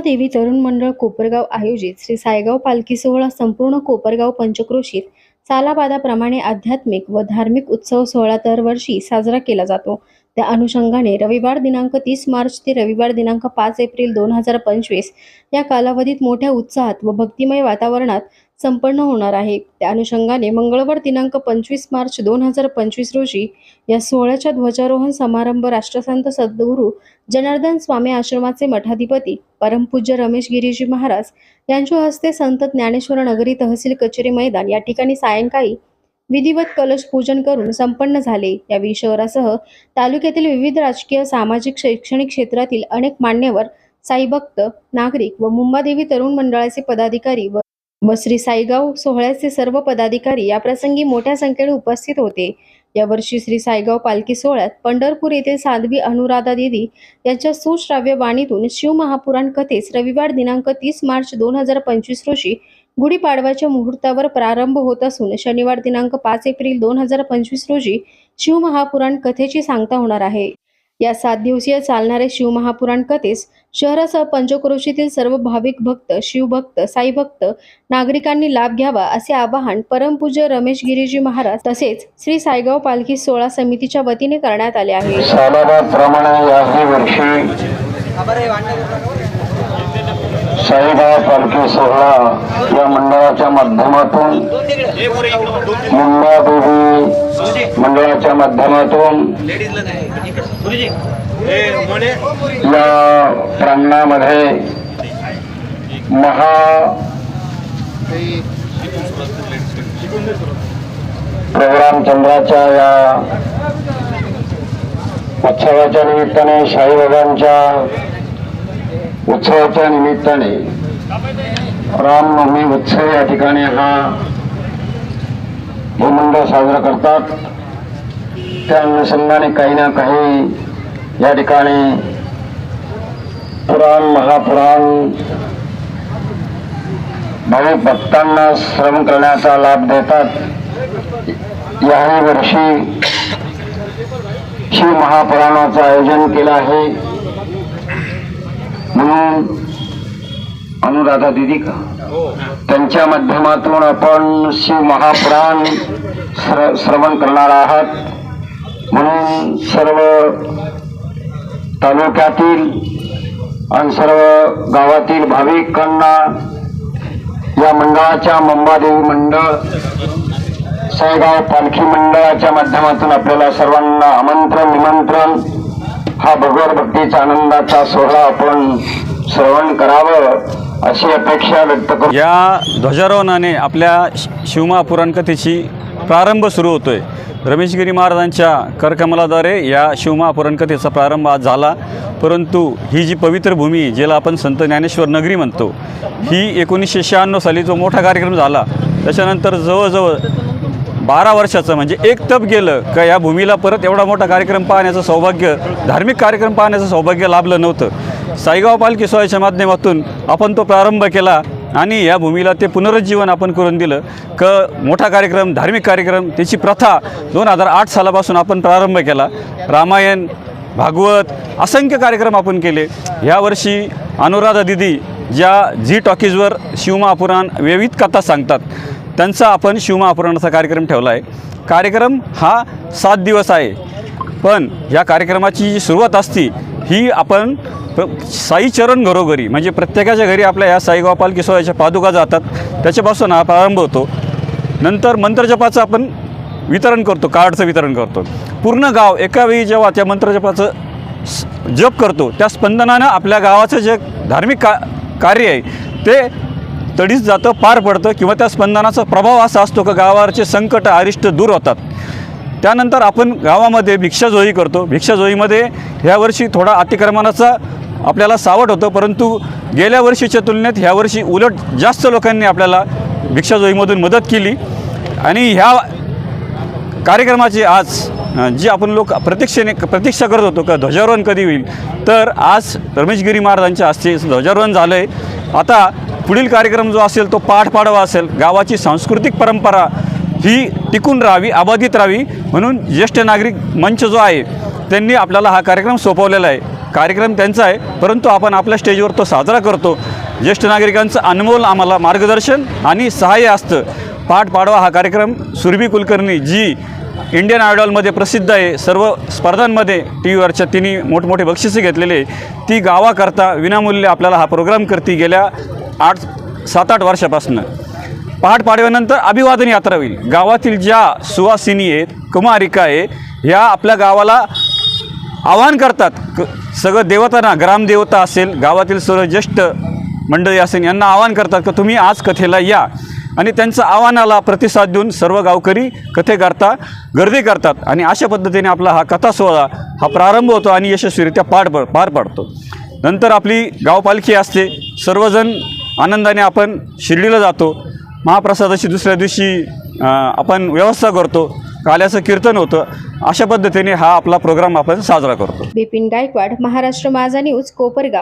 देवी तरुण मंडळ कोपरगाव आयोजित श्री सायगाव पालखी सोहळा संपूर्ण कोपरगाव पंचक्रोशीत सालाबादाप्रमाणे आध्यात्मिक व धार्मिक उत्सव सोहळा दरवर्षी साजरा केला जातो. त्या अनुषंगाने रविवार दिनांक तीस मार्च ते रविवार दिनांक पाच एप्रिल दोन हजार पंचवीस या कालावधीत मोठ्या उत्साहात व भक्तिमय वातावरणात संपन्न होणार आहे. त्या अनुषंगाने मंगळवार दिनांक पंचवीस मार्च दोन हजार पंचवीस रोजी या सोहळ्याच्या ध्वजारोहण समारंभ राष्ट्रसंत सद्गुरू जनार्दन स्वामी आश्रमाचे मठाधिपती परमपूज्य रमेश गिरीजी महाराज यांच्या हस्ते संत ज्ञानेश्वर नगरी तहसील कचेरी मैदान या ठिकाणी सायंकाळी विधिवत कलश पूजन करून संपन्न झाले. यावेळी शहरासह तालुक्यातील विविध राजकीय सामाजिक शैक्षणिक क्षेत्रातील अनेक मान्यवर साईभक्त नागरिक व मुंबादेवी तरुण मंडळाचे पदाधिकारी व व श्री साईगाव सोहळ्याचे सर्व पदाधिकारी या प्रसंगी मोठ्या संख्येने उपस्थित होते. यावर्षी श्री साईगाव पालखी सोहळ्यात पंढरपूर येथील साध्वी अनुराधा देवी यांच्या सुश्राव्य वाणीतून शिवमहापुराण कथेस रविवार दिनांक तीस मार्च दोन हजार पंचवीस रोजी गुढीपाडव्याच्या मुहूर्तावर प्रारंभ होत असून शनिवार दिनांक पाच एप्रिल दोन हजार पंचवीस रोजी शिवमहापुराण कथेची सांगता होणार आहे. या सात दिवसीय चालणाऱ्या शिवमहापुराण कथेस शहरासह पंचक्रोशीतील सर्व भाविक भक्त शिवभक्त साईभक्त नागरिकांनी लाभ घ्यावा असे आवाहन परमपूज्य रमेश गिरीजी महाराज तसेच श्री सायगाव पालखी सोळा समितीच्या वतीने करण्यात आले आहे सालाबादप्रमाणे याही वर्षी साईबाबा पालखी सोहळा या मंडळाच्या माध्यमातून मुंबादेवी मंडळाच्या माध्यमातून या प्रांगणामध्ये महा प्रोग्राम चंद्राच्या या उत्सवाच्या निमित्ताने शाहीबाबांच्या उत्सवाच्या निमित्ताने रामनवमी उत्सव या ठिकाणी हा भूमंडळ साजरा करतात. त्या अनुषंगाने काही ना काही या ठिकाणी पुराण महापुराण भाविक भक्तांना श्रवण करण्याचा लाभ देतात. याही वर्षी शिव महापुराणाचं आयोजन केलं आहे. म्हणून अनुराधा दिदी का त्यांच्या माध्यमातून आपण शिव महापुराण श्र श्रवण करणार आहात. म्हणून सर्व तालुक्यातील आणि सर्व गावातील भाविकांना या मंडळाच्या मंबादेवी मंडळ साईगाव पालखी मंडळाच्या माध्यमातून आपल्याला सर्वांना आमंत्रण निमंत्रण हा भगवत भक्तीचा आनंदाचा सोहळा आपण श्रवण कराव. अशी अपेक्षा व्यक्त करू. या ध्वजारोहणाने आपल्या शि- पुराणकथेची प्रारंभ सुरू होतोय. रमेशगिरी महाराजांच्या करकमलाद्वारे या शिवमा पुराणकथेचा प्रारंभ आज झाला. परंतु ही जी पवित्र भूमी ज्याला आपण संत ज्ञानेश्वर नगरी म्हणतो ही एकोणीसशे शहाण्णव साली जो मोठा कार्यक्रम झाला त्याच्यानंतर जवळजवळ बारा वर्षाचं म्हणजे एक तप गेलं का या भूमीला परत एवढा मोठा कार्यक्रम पाहण्याचं सौभाग्य धार्मिक कार्यक्रम पाहण्याचं सौभाग्य लाभलं नव्हतं. साईगाव पालखी सोहळ्याच्या माध्यमातून आपण तो प्रारंभ केला आणि या भूमीला ते पुनरुज्जीवन आपण करून दिलं. क मोठा कार्यक्रम धार्मिक कार्यक्रम त्याची प्रथा दोन हजार आठ सालापासून आपण प्रारंभ केला. रामायण भागवत असंख्य कार्यक्रम आपण केले. यावर्षी अनुराधा दिदी ज्या झी टॉकीजवर शिवमापुराण विविध कथा सांगतात. त्यांचा आपण शिवमहापुराणाचा कार्यक्रम ठेवला आहे कार्यक्रम हा सात दिवस आहे. पण या कार्यक्रमाची जी सुरुवात असती ही आपण साईचरण साई चरण घरोघरी म्हणजे प्रत्येकाच्या घरी आपल्या या साईगाव पालखी सोहळ्याच्या पादुका जातात. त्याच्यापासून हा प्रारंभ होतो. नंतर मंत्रजपाचं आपण वितरण करतो कार्डचं वितरण करतो. पूर्ण गाव एका वेळी जेव्हा त्या मंत्रजपाचं जप करतो त्या स्पंदनानं आपल्या गावाचं जे धार्मिक का कार्य आहे ते तडीच जातं पार पडतं किंवा त्या स्पंदनाचा प्रभाव असा असतो का गावावरचे संकट अरिष्ट दूर होतात. त्यानंतर आपण गावामध्ये भिक्षाजोई करतो. भिक्षाजोईमध्ये ह्यावर्षी थोडा अतिक्रमणाचा आपल्याला सावट होतं परंतु गेल्या वर्षीच्या तुलनेत ह्यावर्षी उलट जास्त लोकांनी आपल्याला भिक्षाजोईमधून मदत केली. आणि ह्या कार्यक्रमाची आज जी आपण लोक प्रतीक्षेने प्रतीक्षा करत होतो का ध्वजारोहण कधी होईल तर आज रमेशगिरी महाराजांच्या हस्ते ध्वजारोहण झालं आहे आता पुढील कार्यक्रम जो असेल तो पाठ पाडवा असेल. गावाची सांस्कृतिक परंपरा ही टिकून राहावी अबाधित राहावी. म्हणून ज्येष्ठ नागरिक मंच जो आहे त्यांनी आपल्याला हा कार्यक्रम सोपवलेला आहे. कार्यक्रम त्यांचा आहे परंतु आपण आपल्या स्टेजवर तो साजरा करतो. ज्येष्ठ नागरिकांचं अनमोल आम्हाला मार्गदर्शन आणि सहाय्य असतं. पाठ पाडवा हा कार्यक्रम सुरभी कुलकर्णी जी इंडियन आयडॉलमध्ये प्रसिद्ध आहे. सर्व स्पर्धांमध्ये टी व्हीवरच्या तिने मोठमोठे बक्षिसे घेतलेले ती गावाकरता विनामूल्य आपल्याला हा प्रोग्राम करती गेल्या आठ सात आठ वर्षापासून. पहाट पाडव्यानंतर अभिवादन यात्रा होईल. गावातील ज्या सुवासिनी आहेत कुमारिका आहे ह्या आपल्या गावाला आवाहन करतात. क सगळं देवतांना ग्रामदेवता असेल गावातील सर्व ज्येष्ठ मंडळी असेल यांना आवाहन करतात की तुम्ही आज कथेला या. आणि त्यांचं आव्हानाला प्रतिसाद देऊन सर्व गावकरी कथेकरता गर्दी करतात. आणि अशा पद्धतीने आपला हा कथा सोहळा हा प्रारंभ होतो आणि यशस्वीरित्या पार पार पाडतो. नंतर आपली गावपालखी असते. सर्वजण आनंदाने आपण शिर्डीला जातो. महाप्रसादाची दुसऱ्या दिवशी आपण व्यवस्था करतो. काल्याचं कीर्तन होतं. अशा पद्धतीने हा आपला प्रोग्राम आपण साजरा करतो. बिपिन गायकवाड महाराष्ट्र माझा न्यूज कोपरगाव.